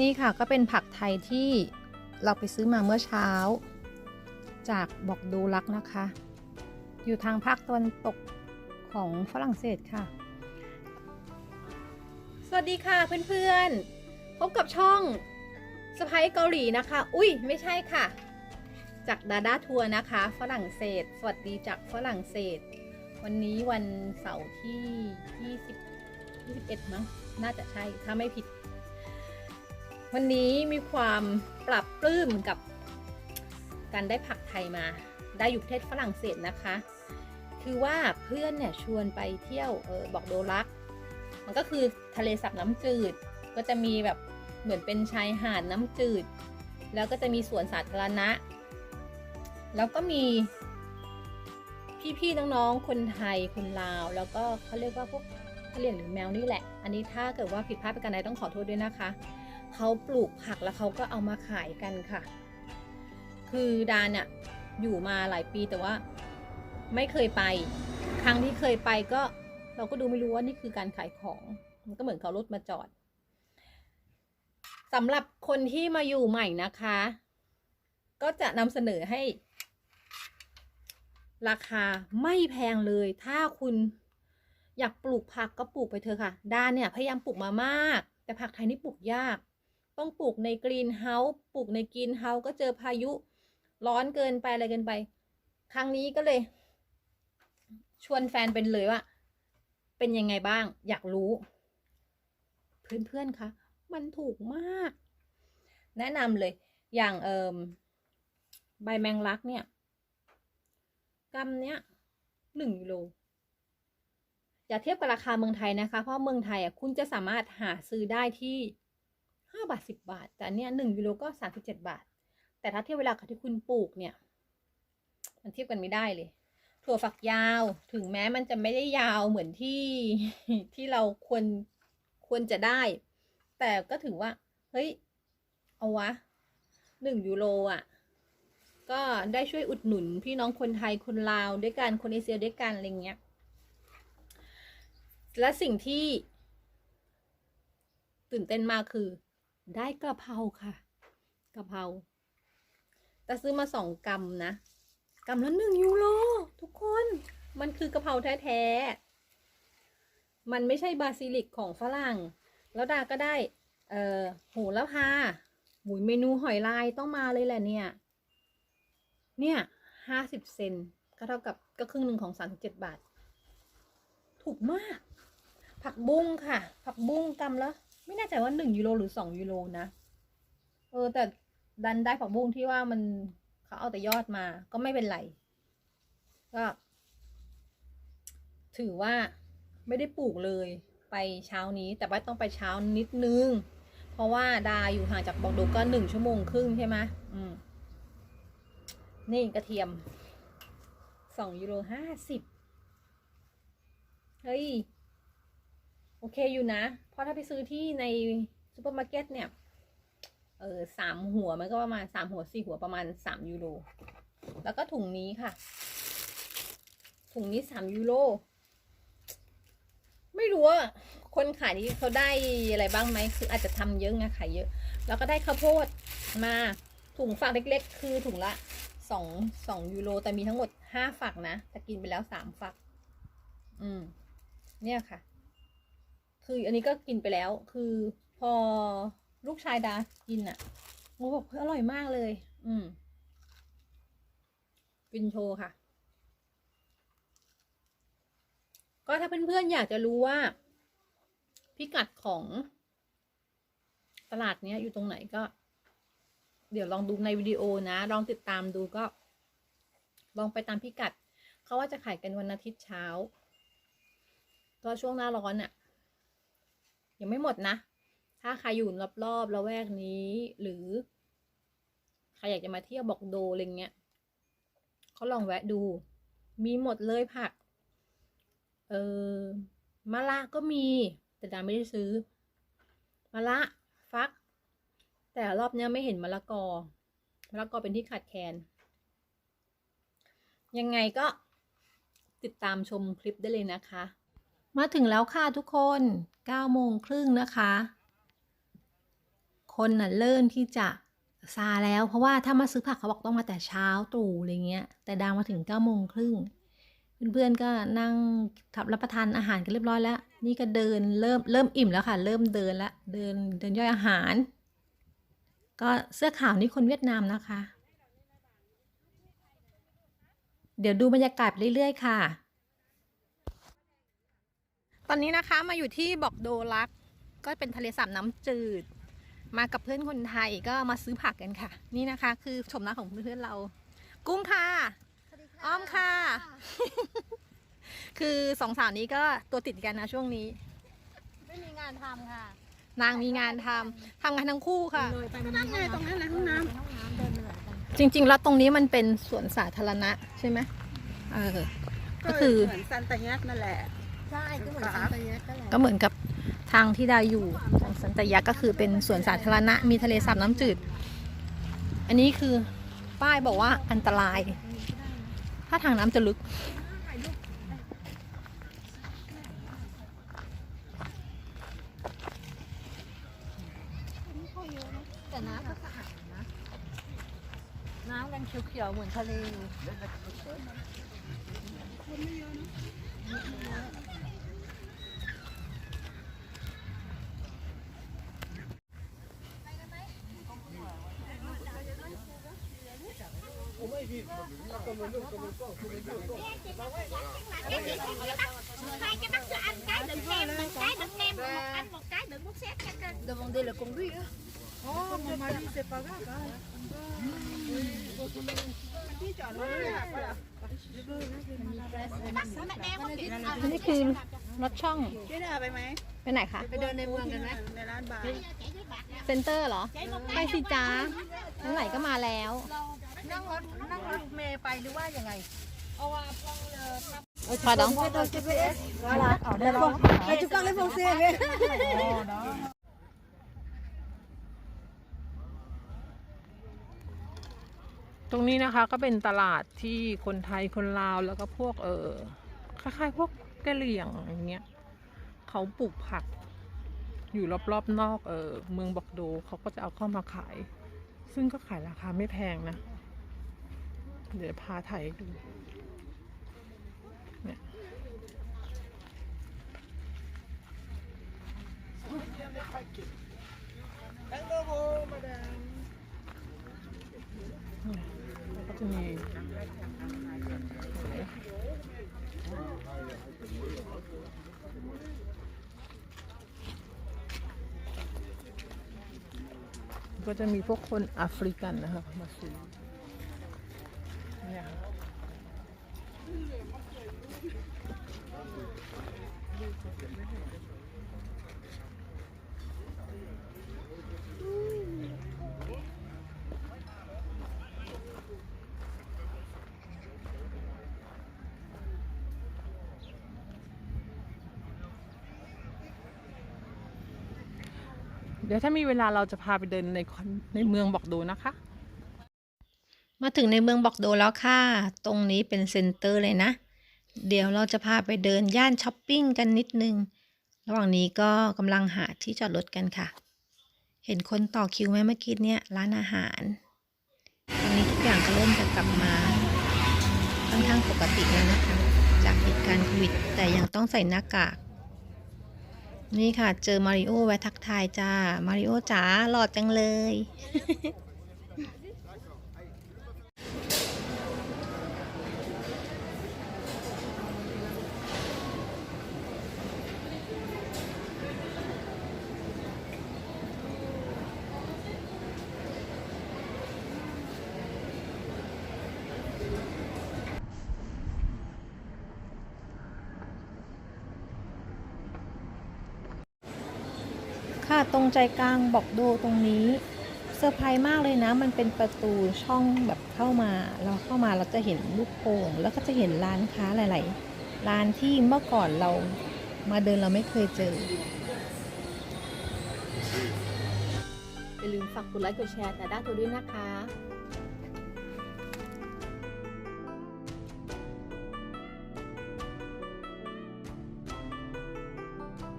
นี่ค่ะก็เป็นผักไทยที่เราไปซื้อมาเมื่อเช้า จากบอกดูรักนะคะ อยู่ทางภาคตะวันตกของฝรั่งเศสค่ะ สวัสดีค่ะเพื่อนๆ พบกับช่องสไปเกาหลีนะคะ อุ้ยไม่ใช่ค่ะ จากดาด้าทัวร์นะคะ ฝรั่งเศส สวัสดีจากฝรั่งเศส วันนี้วันเสาร์ที่ 20 21มั้งน่าจะใช่ถ้าไม่ผิด วันนี้มีความปรับปลื้มกับการได้ผักไทยมา ได้อยู่ประเทศฝรั่งเศสนะคะ คือว่าเพื่อนเนี่ยชวนไปเที่ยวเออบอกโดรัก มันก็คือทะเลสาบน้ำจืด ก็จะมีแบบเหมือนเป็นชายหาดน้ำจืด แล้วก็จะมีสวนสาธารณะ แล้วก็มีพี่ๆน้องๆ คนไทย คนลาว แล้วก็เขาเรียกว่าพวกเขาเรียกหรือแมวนี่แหละ อันนี้ถ้าเกิดว่าผิดพลาดประการใดต้องขอโทษด้วยนะคะ เขาปลูกผักแล้วเขาก็เอามาขายกันค่ะ คือดานเนี่ยอยู่มาหลายปีแต่ว่าไม่เคยไป ครั้งที่เคยไปก็เราก็ดูไม่รู้ว่านี่คือการขายของ มันก็เหมือนเขารถมาจอดสำหรับคนที่มาอยู่ใหม่นะคะ ก็จะนำเสนอให้ ราคาไม่แพงเลย ถ้าคุณอยากปลูกผักก็ปลูกไปเถอะค่ะ ด้านเนี่ยพยายามปลูกมามาก แต่ผักไทยนี่ปลูกยาก ต้องปลูกในกรีนเฮาส์ปลูกในกรีนเฮาส์ก็เจอพายุร้อนเกินไปอะไรเกินไป ครั้งนี้ก็เลย ชวนแฟนเป็นเลยว่า เป็นยังไงบ้าง อยากรู้ เพื่อนๆคะมันถูกมาก แนะนำเลย อย่างเอิมใบแมงลักเนี่ยกรัมเนี้ยหนึ่งกิโลอย่าเทียบกับราคาเมืองไทยนะคะ เพราะเมืองไทยอะคุณจะสามารถหาซื้อได้ที่ ห้าบาทสิบบาท แต่อันเนี้ยหนึ่งกิโลก็สามสิบเจ็ดบาท แต่ถ้าเทียบเวลากับที่คุณปลูกเนี่ย มันเทียบกันไม่ได้เลย ถั่วฝักยาวถึงแม้มันจะไม่ได้ยาวเหมือนที่ที่เราควรควรจะได้ แต่ก็ถือว่า เฮ้ย เอาวะหนึ่งยูโรอะ ก็ได้ช่วยอุดหนุนพี่น้องคนไทยคนลาวด้วยกันคนเอเชียด้วยกันอะไรเงี้ย และสิ่งที่ตื่นเต้นมากคือ ได้กระเพราค่ะกระเพราแต่ซื้อมาสองกรัมนะกรัมละหนึ่งยูโรทุกคน มันคือกระเพราแท้ๆ มันไม่ใช่บาซิลิกของฝรั่ง แล้วดาก็ได้ เอ่อโหระพาหมูเมนูหอยลายต้องมาเลยแหละเนี่ย เนี่ยห้าสิบเซนก็เท่ากับก็ครึ่งหนึ่งของสามสิบเจ็ดบาท ถูกมาก ผักบุ้งค่ะ ผักบุ้งกำละ ไม่แน่ใจว่าหนึ่งยูโรหรือสองยูโรนะ เออ แต่ดันได้ผักบุ้งที่ว่ามันเขาเอาแต่ยอดมาก็ไม่เป็นไร ก็ ถือว่าไม่ได้ปลูกเลยไปเช้านี้ แต่ว่าต้องไปเช้านิดนึง เพราะว่าดาอยู่ห่างจากบอกโดก็หนึ่งชั่วโมงครึ่งใช่ไหมอืมนี่กระเทียมสองยูโรห้าสิบเฮ้ย โอเคอยู่นะ เพราะถ้าไปซื้อที่ในซูเปอร์มาร์เก็ตเนี่ย เออสามหัวมันก็ประมาณสามหัวสี่หัวประมาณสามยูโร แล้วก็ถุงนี้ค่ะ ถุงนี้สามยูโร ไม่รู้ว่าคนขายนี้เขาได้อะไรบ้างไหม คืออาจจะทำเยอะไงขายเยอะ แล้วก็ได้ข้าวโพดมาถุงฝากเล็ก ๆ คือถุงละสองสองยูโร แต่มีทั้งหมดห้าฝักนะ แต่กินไปแล้วสามฝัก อืม เนี่ยค่ะ คืออันนี้ก็กินไปแล้ว คือพอลูกชายดากินอะโอ้บอกเฮ้ยอร่อยมากเลย อืมกินโชว์ค่ะ ก็ถ้าเพื่อนๆอยากจะรู้ว่า พิกัดของตลาดเนี้ยอยู่ตรงไหนก็ เดี๋ยวลองดูในวิดีโอนะ ลองติดตามดูก็ ลองไปตามพิกัด เขาว่าจะขายกันวันอาทิตย์เช้า ก็ช่วงหน้าร้อนอะ่ะ ยังไม่หมดนะ ถ้าใครอยู่รอบๆละแวกนี้ หรือใครอยากจะมาเที่ยวบอกโดอะไรเงี้ยเขาลองแวะดู มีหมดเลยผัก เออมะละก็มี แต่ดาไม่ได้ซื้อมะละฟัก แต่รอบเนี้ยไม่เห็นมะละกอมะละกอเป็นที่ขาดแคลนยังไงก็ติดตามชมคลิปได้เลยนะคะ มาถึงแล้วค่ะทุกคน 9โมงครึ่งนะคะ คนน่ะเริ่มที่จะซาแล้วเพราะว่าถ้ามาซื้อผักเขาบอกต้องมาแต่เช้าตรู่อะไรเงี้ย แต่ดางมาถึงเก้าโมงครึ่งเพื่อนๆก็นั่งทับรับประทานอาหารกันเรียบร้อยแล้ว นี่ก็เดินเริ่มเริ่มอิ่มแล้วค่ะ เริ่มเดินละเดินเดินย่อยอาหาร ก็เสื้อขาวนี่คนเวียดนามนะคะ เดี๋ยวดูบรรยากาศไปเรื่อยๆค่ะ ตอนนี้นะคะมาอยู่ที่บอกโดลัก ก็เป็นทะเลสาบน้ำจืด มากับเพื่อนคนไทยก็มาซื้อผักกันค่ะ นี่นะคะ คือชมหน้าของเพื่อนๆเรา กุ้งค่ะอ้อมค่ะ คือสองสาวนี้ก็ตัวติดกันนะช่วงนี้ ไม่มีงานทำค่ะ นางมีงานทำทำงานทั้งคู่ค่ะเลยไปนั่งไงตรงนั้นแหละห้องน้ำห้องน้ำเดินเหนื่อยกันจริง ๆ แล้วตรงนี้มันเป็นสวนสาธารณะใช่ไหมเออก็คือเหมือนซันตายักนั่นแหละ ใช่ก็เหมือนซันตาเยสก็แหละก็เหมือนกับทางที่ดาอยู่ทางสันตยะก็คือเป็นสวนสาธารณะมีทะเลสาบน้ำจืด อันนี้คือป้ายบอกว่าอันตราย ถ้าทางน้ำจะลึก แต่น้ำก็สะอาดนะ น้ำกันเขียวๆเหมือนทะเลอยู่ hai cái bắt cho anh cái đựng kem một cái đựng kem một anh một cái đựng bút xét cho kênh Demandez le conduit. Oh, mon mari, c'est pas grave. Hein. ที่จอดรถเนี่ย mẹ đem một cái อันนี้คือรถช่องช่วยเดินไปไหมไปไหนคะ ไปเดินในเมืองกันไหมในร้านบาร์เซ็นเตอร์เหรอ ไปสิจ้าไหนๆก็มาแล้ว นั่งรถนั่งรถเมย์ไปหรือว่ายังไงพอดอง Voilà. Ah, tu parles français, mais. ตรงนี้นะคะก็เป็นตลาดที่คนไทยคนลาวแล้วก็พวกเออคล้ายๆพวกกะเหรี่ยงอย่างเงี้ยเขาปลูกผัก อยู่รอบๆนอกเออเมืองบอกโดเขาก็จะเอาเข้ามาขาย ซึ่งก็ขายราคาไม่แพงนะ เดี๋ยวพาถ่ายดูเนี่ยแล้วก็ จะมีก็จะมีพวกคนแอฟริกันนะคะมาซื้อเนี่ยค่ะ เดี๋ยวถ้ามีเวลาเราจะพาไปเดินในในเมืองบอกดูนะคะ มาถึงในเมืองบอกโดแล้วค่ะ ตรงนี้เป็นเซ็นเตอร์เลยนะ เดี๋ยวเราจะพาไปเดินย่านช้อปปิ้งกันนิดนึง ระหว่างนี้ก็กำลังหาที่จอดรถกันค่ะ เห็นคนต่อคิวไหมเมื่อกี้เนี่ยร้านอาหาร ตอนนี้ทุกอย่างก็เริ่มจะกลับมาค่อนข้างปกติแล้วนะคะ จากเหตุการณ์โควิดแต่ยังต้องใส่หน้ากาก นี่ค่ะ เจอมาริโอแวะทักทายจ้า มาริโอจ๋าหลอดจังเลย ตรงใจกลางบอกโดตรงนี้เซอร์ไพรส์มากเลยนะ มันเป็นประตูช่องแบบเข้ามา เราเข้ามาเราจะเห็นลูกโป่งแล้วก็จะเห็นร้านค้าหลาย ๆ ร้านที่เมื่อก่อนเรามาเดินเราไม่เคยเจออย่าลืมฝากกดไลค์กดแชร์แต่ด้าตัวด้วยนะคะ